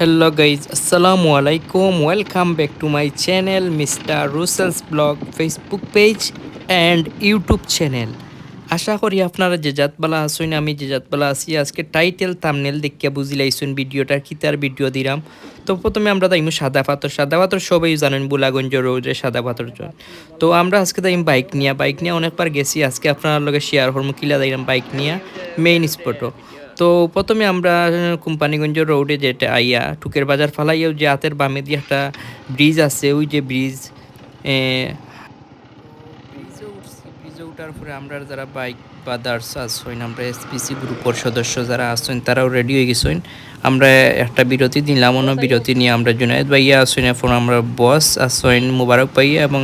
Hello guys আসসালামু আলাইকুম welcome back to my channel mister Russell's blog Facebook page and YouTube channel আশা করি আপনারা যে জাতবালা আসুন আমি যে জাতবালা আছি, আজকে টাইটেল থামনেল দেখিয়া বুঝিলাইছুন ভিডিওটা কিতার ভিডিও দিলাম। তো প্রথমে আমরা তাইমু সাদা পাথর। সাদা পাথর সবাই জানেন, বুলাগঞ্জ রোডে সাদা পাথর জন। তো আমরা আজকে তাইম বাইক নিয়ে। বাইক নিয়ে অনেকবার গেছি। আজকে আপনার লগে শেয়ার হরমু কিলা দিলাম বাইক নিয়ে। মেইন স্পটও তো প্রথমে আমরা কোম্পানিগঞ্জ রোডে যেটা আইয়া টুকের বাজার ফালাইয়াও যে হাতের বামে দিয়ে একটা ব্রিজ আছে ওই যে ব্রিজ ব্রিজে উঠছি। ব্রিজে উঠার পরে আমরা যারা বাইক বাদার্স আসইন আমরা এসপিসি গ্রুপের সদস্য যারা আসছেন তারাও রেডি হয়ে গেছেন আমরা একটা বিরতি দিলাম অন্য বিরতি নিয়ে আমরা জুনায়দ ভাইয়া আসইন এখন আমরা বস আসইন মুবারক ভাইয়া এবং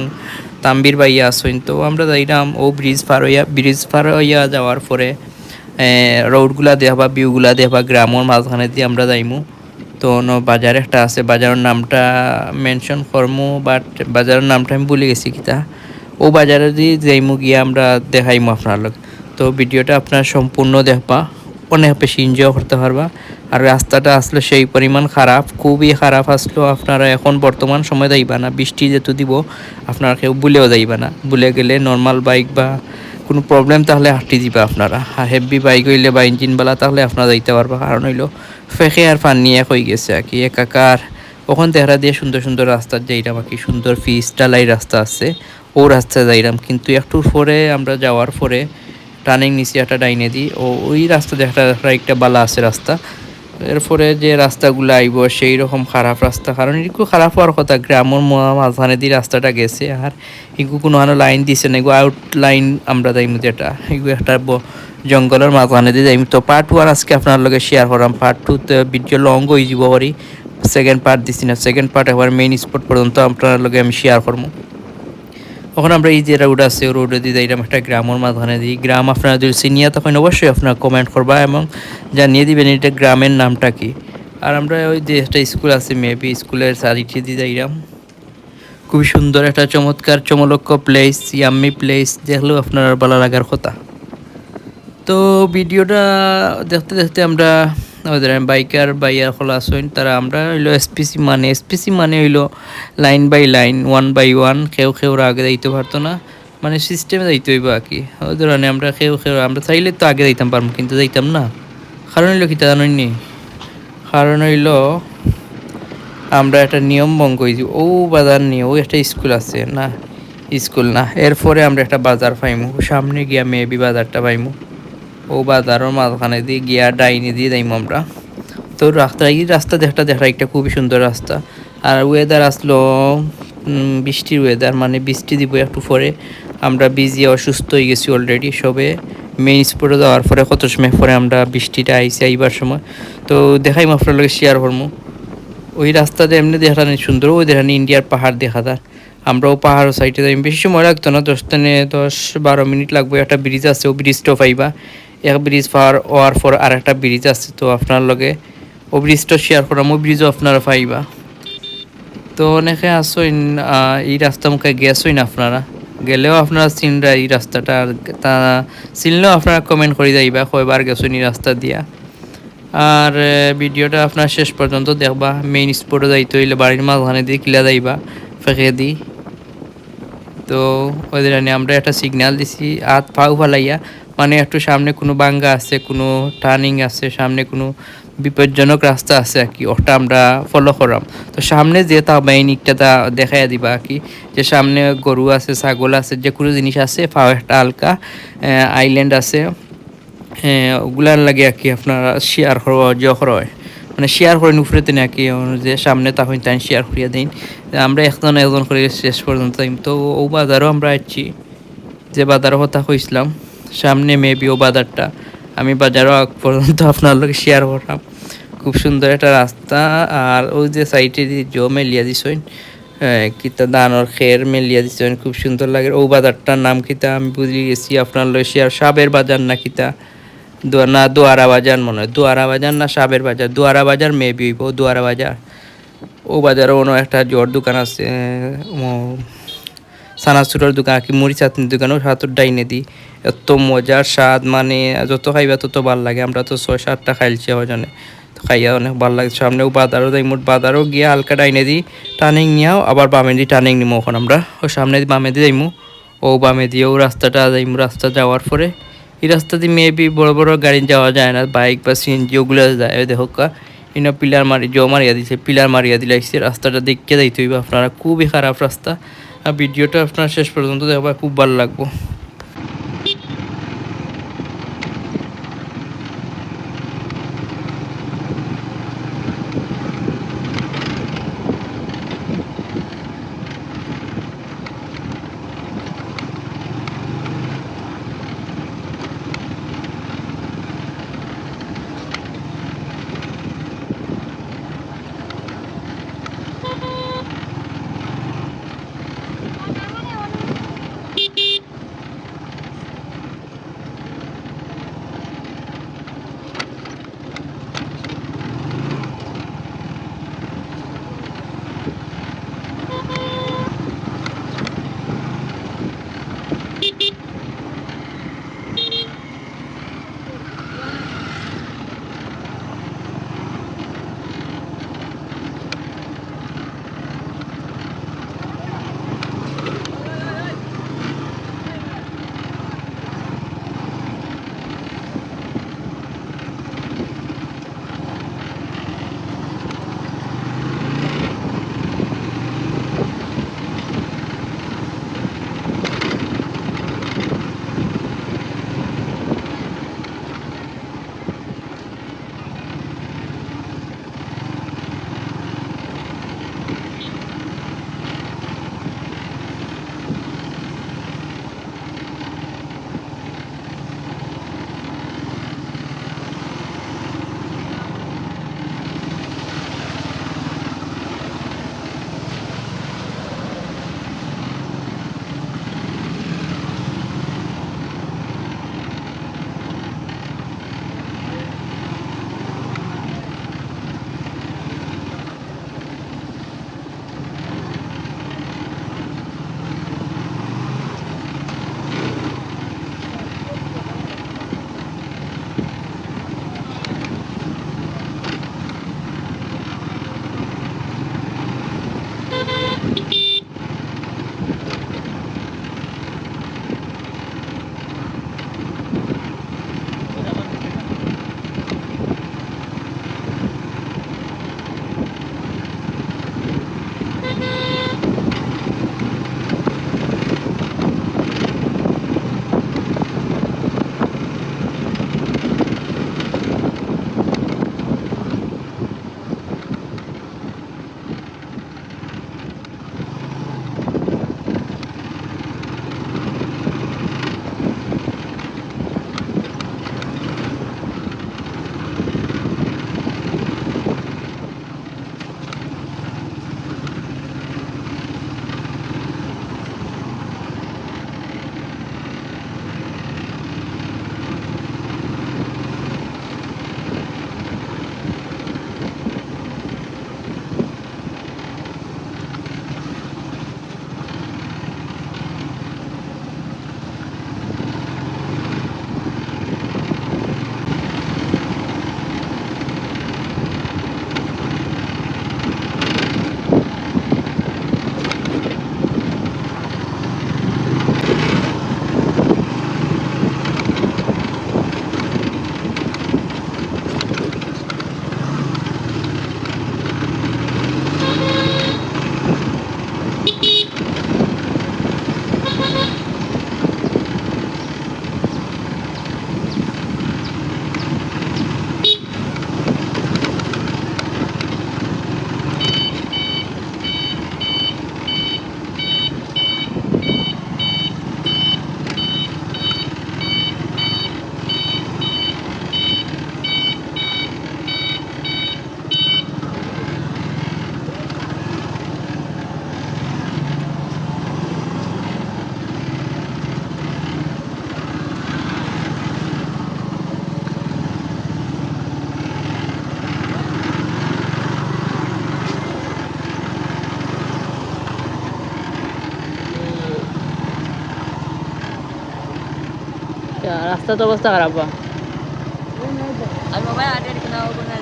তাম্বির ভাইয়া আসইন তো আমরা যাইলাম ও ব্রিজ পার হইয়া ব্রিজ পার হইয়া যাওয়ার পরে রোডগুলা দেখবা ভিউগুলা দেখবা গ্রামের মাঝখানে দিয়ে আমরা যাইমু। তো বাজার একটা আছে, বাজারের নামটা মেনশন করমু বাট বাজারের নামটা আমি ভুলে গেছি কিতা। ও বাজারে দিয়ে যাইমু গিয়ে আমরা দেখাইমু আপনার লোক তো ভিডিওটা আপনার সম্পূর্ণ দেখবা, অনেক বেশি এনজয় করতে পারবা। আর রাস্তাটা আসলে সেই পরিমাণ খারাপ, খুবই খারাপ আসলো আপনারা এখন বর্তমান সময় যাইবা না, বৃষ্টি যেহেতু দিব, আপনারা কেউ ভুলেও যাইবা না। ভুলে গেলে নর্মাল বাইক বা কোনো প্রবলেম তাহলে হাঁটি দিবে আপনারা। আর হেভি বাইক হইলে বা ইঞ্জিনবালা তাহলে আপনারা যাইতে পারবা। কারণ হইল ফেঁকে আর পানি এক হয়ে গেছে আর কি। একাকার, ওখান তেহারা দিয়ে সুন্দর সুন্দর রাস্তা যাইলাম আর কি। সুন্দর ফিস ডালাই রাস্তা আছে। ও রাস্তা যাইলাম কিন্তু একটু পরে আমরা যাওয়ার পরে টার্নিং নিচে একটা ডাইনে দিই। ও ওই রাস্তা একটা একটা বালা আছে রাস্তা। এরপরে যে রাস্তাগুলো আইব, সেই রকম খারাপ রাস্তা। কারণ এগুলো খারাপ হওয়ার কথা, গ্রামের মাঝখানে দিয়ে রাস্তাটা গেছে, আর এগুলো কোনো লাইন দিছে না এগুলো আউট লাইন আমরা যাইমু যেটা। এগুলো একটা জঙ্গলের মাঝখানে দিয়ে যাইম। তো পার্ট ওয়ান আজকে আপনার লগে শেয়ার করাম। পার্ট টুতে ভিডিও লং হয়ে যাব পারি সেকেন্ড পার্ট দিছি না। সেকেন্ড পার্ট একবার মেইন স্পট পর্যন্ত আপনার লগে আমি শেয়ার করব ওখানে আমরা এই যে রোড আছে রোডে দিয়ে যাইলাম একটা গ্রামের মাঝখানে দিই গ্রাম আপনারা যদি চিনিয়া তখন অবশ্যই আপনারা কমেন্ট করবা এবং জানিয়ে দিবেন এটা গ্রামের নামটা কি। আর আমরা ওই যে একটা স্কুল আছে মেবি স্কুলের সারিটি দিয়ে যাইলাম। খুবই সুন্দর, একটা চমৎকার চমলক্ষ প্লেস ইয়াম্মি প্লেস দেখলেও আপনার ভালো লাগার কথা। তো ভিডিওটা দেখতে দেখতে আমরা আমাদের বাইকার বাইয়ার খোলা আসইন তারা আমরা হইল এসপিসি মানে এসপিসি মানে হইল line by line, one by one কেউ কেউ আগে যাইতে পারতো না। মানে সিস্টেমে যাইতে হইব আর কি। ওই ধরনের আমরা কেউ কেউ আমরা চাইলে তো আগে যাইতাম পারব কিন্তু যাইতাম না। কারণ হইল কি তা জানি কারণ হইল আমরা একটা নিয়ম ভঙ্গ হয়েছি ও বাজার নিয়ে, ও একটা স্কুল আছে না? স্কুল না, এরপরে আমরা একটা বাজার পাইমু, সামনে গিয়া মেবি বাজারটা পাইমু। ও বাজারের মাঝখানে দিয়ে গিয়া ডাইনি দিয়ে যাইম আমরা। তো রাস্তা এই রাস্তা দেখা দেখা একটা খুবই সুন্দর রাস্তা। আর ওয়েদার আসলো বৃষ্টির ওয়েদার মানে বৃষ্টি দিব একটু পরে। আমরা বিজি অসুস্থ হয়ে গেছি অলরেডি সবে। মেইন স্পটে যাওয়ার পরে কত সময় পরে আমরা বৃষ্টিটা আইসি আইবার সময়। তো দেখাই আপনার লগে শেয়ার করব ওই রাস্তাতে এমনি দেখা নেই সুন্দর, ওই দেখা ইন্ডিয়ার পাহাড় দেখা যায়। আমরাও পাহাড় সাইডে যাই বেশি সময় লাগতো না, দশ থেকে দশ বারো মিনিট লাগবে, একটা ব্রিজ আছে, ও ব্রিজটাও পাইবা। এক ব্রিজ পার হওয়ার পর আর একটা ব্রিজ আছে, তো আপনার লগে ও ব্রিজটা শেয়ার করাম ওই ব্রিজও আপনারা পাইবা। তো অনেকে আসইন এই রাস্তা মুখে গেছইন আপনারা। গেলেও আপনারা চিনরা এই রাস্তাটা তা চিনলেও আপনারা কমেন্ট করে যাইবা, কয়বার গেছইন এই রাস্তা দিয়া। আর ভিডিওটা আপনার শেষ পর্যন্ত দেখবা মেইন স্পটে যাইতে হইলে বাড়ির মাঝখানে দিয়ে কিলা যাইবা, ফেঁকে দিই তো ওদের আমরা একটা সিগন্যাল দিছি, হাত পাও ফালাইয়া মানে একটু সামনে কোনো বাঙ্গা আছে, কোনো টার্নিং আছে, সামনে কোনো বিপজ্জনক রাস্তা আছে আর কি, ওটা আমরা ফলো করাম। তো সামনে যে তা বাইনিকটা তা দেখাই দিবা আর কি, যে সামনে গরু আছে, ছাগল আছে, যে কোনো জিনিস আছে, পাও একটা হালকা আইল্যান্ড আছে ওগুলার লাগে আর কি আপনারা শেয়ার করা। হয় মানে শেয়ার করে করেন উপরেতে নাকি যে সামনে তখন তাই শেয়ার করিয়া দিন। আমরা একজন একজন করে শেষ পর্যন্ত তো ও বাজারও আমরা আসছি যে বাজারও কথা কইছিলাম। সামনে মেবি ও বাজারটা। আমি বাজারও আগ পর্যন্ত আপনার লোক শেয়ার করলাম। খুব সুন্দর একটা রাস্তা। আর ওই যে সাইডে জো মেলিয়া দিছেন কিতা দানর খের মেলিয়া দিছেন খুব সুন্দর লাগে। ও বাজারটার নাম কিতা? আমি বুঝলি গেছি, আপনার লোক শেয়ার সাবের বাজার না কিতা? না, দোয়ারা বাজার মনে হয়। দোয়ারা বাজার না সাবের বাজার? দোয়ারা বাজার মেবি ও দোয়ারা বাজার। ও বাজারে অন্য একটা জোর দোকান আছে সানাসুরের দোকান আর কি মুড়ি চাটনির দোকানও হাতুর ডাইনে দিই এত মজার স্বাদ মানে যত খাইবা তত ভালো লাগে। আমরা তো ছয় সাতটা খাইলছি ওজনে তো খাইয়া অনেক ভালো লাগে। সামনেও বাজারও যাই মোট বাজারও গিয়ে হালকা ডাইনে দিই টার্নিং নিয়েও, আবার বামে দিয়ে টার্নিং নিমো ওখানে আমরা। ও সামনে দিয়ে বামে দিয়ে যাইমু। ও বামে দিয়েও রাস্তাটা যাইমু। রাস্তা যাওয়ার পরে এই রাস্তা দিয়ে মেবি বড় বড় গাড়ি যাওয়া যায় না। বাইক বা সিএনজি ওগুলো যায়। দেখো কা, ইনা পিলার মারি জো মারিয়া দিছে, পিলার মারিয়া দিলাইছে রাস্তাটা দেখতে যাইতে হইবে। আপনারা খুবই খারাপ রাস্তা। ভিডিওটা আপনার শেষ পর্যন্ত দেখবা খুব ভালো লাগবো। রাস্তা তো অবস্থা খারাপ বা আমি মোবাইল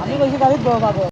আমি কইছি গাড়ি পাব